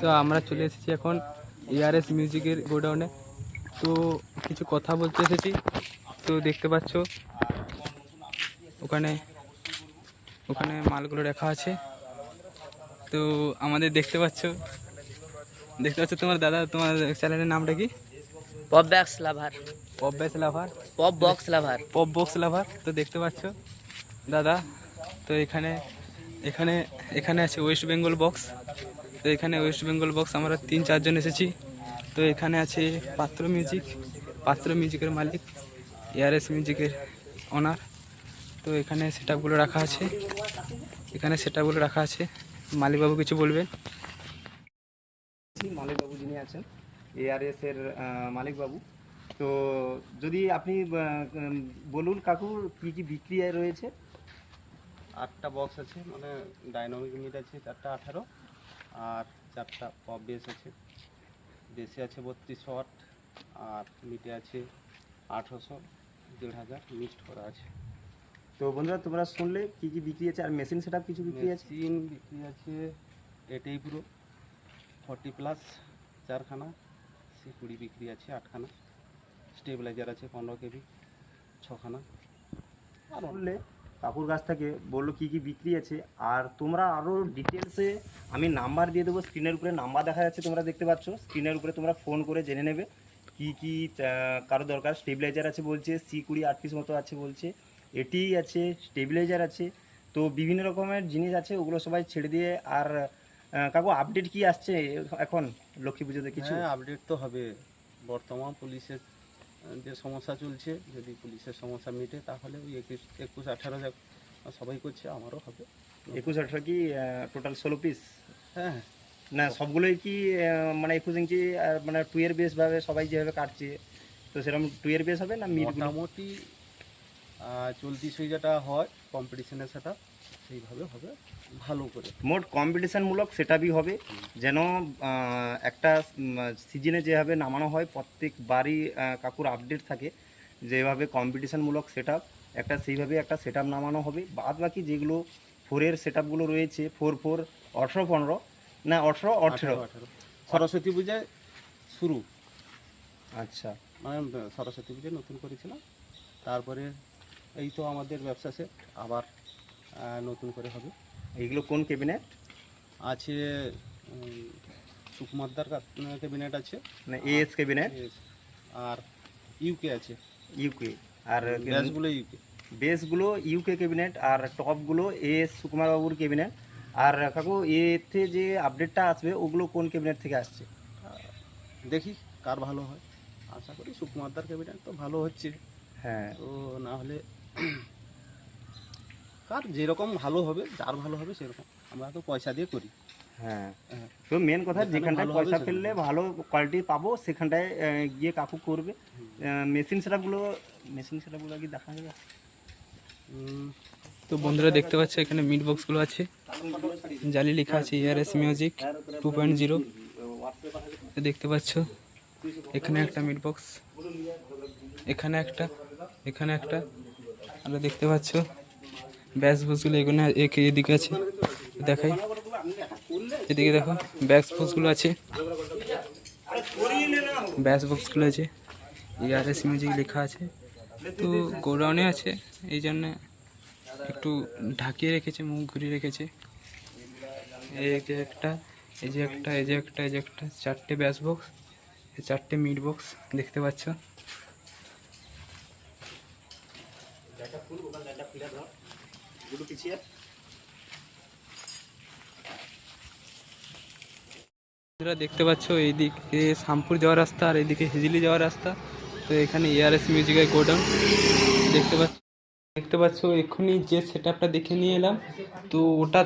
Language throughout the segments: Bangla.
তো আমরা চলে এসেছি এখন এআরএস মিউজিকের গোডাউনে। তো কিছু কথা বলতে এসেছি। তো দেখতে পাচ্ছ ওখানে ওখানে মালগুলো রাখা আছে। তো আমাদের দেখতে পাচ্ছ দেখতে পাচ্ছ তোমার দাদা তোমার চ্যানেলের নামটা কি? Pop backs lover pop bass lover pop box lover pop box lover তো দেখতে পাচ্ছ দাদা তো এখানে এখানে এখানে আছে ওয়েস্ট বেঙ্গল বক্স তো এখানে ওয়েস্ট বেঙ্গল বক্স আমরা তিন চারজন এসেছি। তো এখানে আছে পাত্র মিউজিক পাত্র মিউজিকের মালিক এআরএস মিউজিকের ওনার তো এখানে সেট রাখা আছে। এখানে সেট রাখা আছে। মালিকবাবু কিছু বলবেন মালিকবাবু যিনি আছেন এআরএস এর মালিকবাবু। তো যদি আপনি বলুন কাকু কি কি বিক্রিয়ায় রয়েছে? আটটা বক্স আছে মানে ডাইনামিক মিট আছে চারটা আঠারো। আর চারটা পপ বেস আছে। বেসে আছে বত্রিশশো ওয়াট আর মিটে আছে আঠেরোশো দেড় হাজার মিক্সড করা আছে। তো বন্ধুরা তোমরা শুনলে কি কি বিক্রি আছে আর মেশিন সেটআপ কিছু বিক্রি আছে? মেশিন বিক্রি আছে এটাই পুরো। ফর্টি প্লাস চারখানা সি কুড়ি বিক্রি আছে আটখানা। স্টেবিলাইজার আছে পনেরো কেবি ছখানা। আর বললে কাকুর কাছ থেকে বলল কি কি বিক্রি আছে, আর তোমরা আরও ডিটেলসে আমি নাম্বার দিয়ে দেবো স্ক্রিনের উপরে নাম্বার দেখা যাচ্ছে তোমরা দেখতে পাচ্ছ স্ক্রিনের উপরে তোমরা ফোন করে জেনে নেবে কি কি কারও দরকার। স্টেবিলাইজার আছে বলছে সি কুড়ি, আট পিস মতো আছে বলছে, এটি আছে স্টেবিলাইজার আছে, তো বিভিন্ন রকমের জিনিস আছে, ওগুলো সবাই ছেড়ে দিয়ে, আর কাকু আপডেট কি আসছে এখন? লক্ষ্মী পুজোতে কিছু? হ্যাঁ আপডেট তো হবে। বর্তমান পুলিশের যে সমস্যা চলছে যদি পুলিশের সমস্যা মিটে তাহলে ওই একুশ একুশ আঠারো সবাই করছে আমারও হবে। একুশ আঠারো কি টোটাল ষোলো পিস হ্যাঁ হ্যাঁ। না সবগুলোই কি মানে একুশ ইঞ্চি মানে টু এর বেস ভাবে সবাই যেভাবে কাটছে তো সেরকম টু এর বেস হবে না মোটামুটি চলতি সুই যেটা হয় কম্পিটিশনের সেটা। সেইভাবে হবে ভালো করে। মোট কম্পিটিশনমূলক সেটাপই হবে। যেন একটা সিজনে যেভাবে নামানো হয় প্রত্যেকবারই আহ, কাকুর আপডেট থাকে যেভাবে কম্পিটিশনমূলক সেট একটা সেইভাবে একটা সেট নামানো হবে। বাদ বাকি যেগুলো ফোরের সেট রয়েছে ফোর ফোর আঠেরো পনেরো না আঠেরো আঠারো। সরস্বতী পূজায় শুরু। আচ্ছা। মানে সরস্বতী পুজোয় নতুন করেছিলাম। তারপরে এই তো আমাদের ব্যবসা সে আবার নতুন করে হবে। এইগুলো কোন ক্যাবিনেট আছে সুকুমারদার ক্যাবিনেট আছে। মানে এএস ক্যাবিনেট. আর ইউকে আছে। ইউকে আর গ্যাসগুলো ইউকে বেসগুলো ইউকে ক্যাবিনেট আর টপগুলো এস সুকুমার বাবুর ক্যাবিনেট আর কাকু এতে যে আপডেটটা আসবে ওগুলো কোন ক্যাবিনেট থেকে আসছে? দেখি কার ভালো হয়। আশা করি সুকুমারদার ক্যাবিনেট তো ভালো হচ্ছে। হ্যাঁ। তো না হলে কার যেরকম ভালো হবে যার ভালো হবে সেরকম। আমরা তো পয়সা দিয়ে করি। হ্যাঁ। হ্যাঁ। তো মেন কথা যেখানটায় পয়সা ফেললে ভালো কোয়ালিটি পাবো সেখানটায় গিয়ে কাকু করবে। মেশিন সেটআপগুলো মেশিন সেটআপগুলো কি দেখা যাবে? তো বন্ধুরা দেখতে পাচ্ছ এখানে মিট বক্সগুলো আছে। জালি লেখা আছে ARS music two point zero দেখতে পাচ্ছ এখানে একটা মিট বক্স এখানে একটা এখানে একটা। আমরা দেখতে পাচ্ছ ব্যাস এখানে একে এদিকে আছে, দেখাই। এদিকে দেখো, ব্যাস বক্সগুলো আছে। ব্যাস বক্সগুলো আছে। এআরএস মিউজিক লেখা আছে। তো গোডাউনে আছে, এই জন্য একটু ঢাকিয়ে রেখেছে, মুখ ঘুরিয়ে রেখেছে। এই যে একটা, এই যে একটা, এই যে একটা, এই যে একটা, চারটে ব্যাস বক্স চারটে মিট বক্স, দেখতে পাচ্ছ? বন্ধুরা দেখতে পাচ্ছ এইদিকে শামপুর যাওয়ার রাস্তা আর এইদিকে হিজলি যাওয়ার রাস্তা। তো এখানে এআরএস মিউজিকের গোডাউন। দেখতে পাচ্ছ দেখতে পাচ্ছ, এক্ষুনি যে সেট আপটা দেখে নিয়ে এলাম। তো ওটা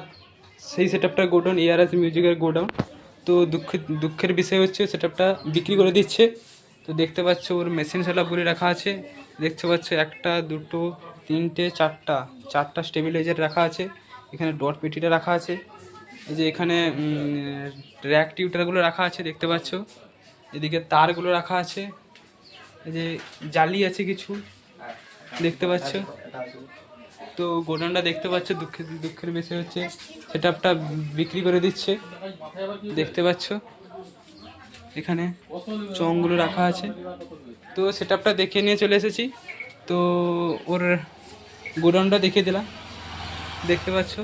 সেই সেট আপটার গোডাউন এআরএস মিউজিকের গোডাউন। তো দুঃখের দুঃখের বিষয় হচ্ছে সেট আপটা বিক্রি করে দিচ্ছে। তো দেখতে পাচ্ছ, ওর মেশিন সেট আপগুলি রাখা আছে। দেখতে পাচ্ছ, একটা, দুটো তিনটে, চারটা চারটা স্টেবিলাইজার রাখা আছে। এখানে ডট পেটিটা রাখা আছে। এই যে এখানে র্যাক টিউটারগুলো রাখা আছে, দেখতে পাচ্ছ। এদিকে তারগুলো রাখা আছে। এই যে জালি আছে কিছু, দেখতে পাচ্ছ। তো গোডাউনটা দেখতে পাচ্ছ, দুঃখের দুঃখের বেশি হচ্ছে সেটআপটা বিক্রি করে দিচ্ছে। দেখতে পাচ্ছ। এখানে চংগুলো রাখা আছে। তো সেটআপটা দেখে নিয়ে চলে এসেছি। তো ওর গোডাউনটা দেখিয়ে দিলাম। দেখতে পাচ্ছ?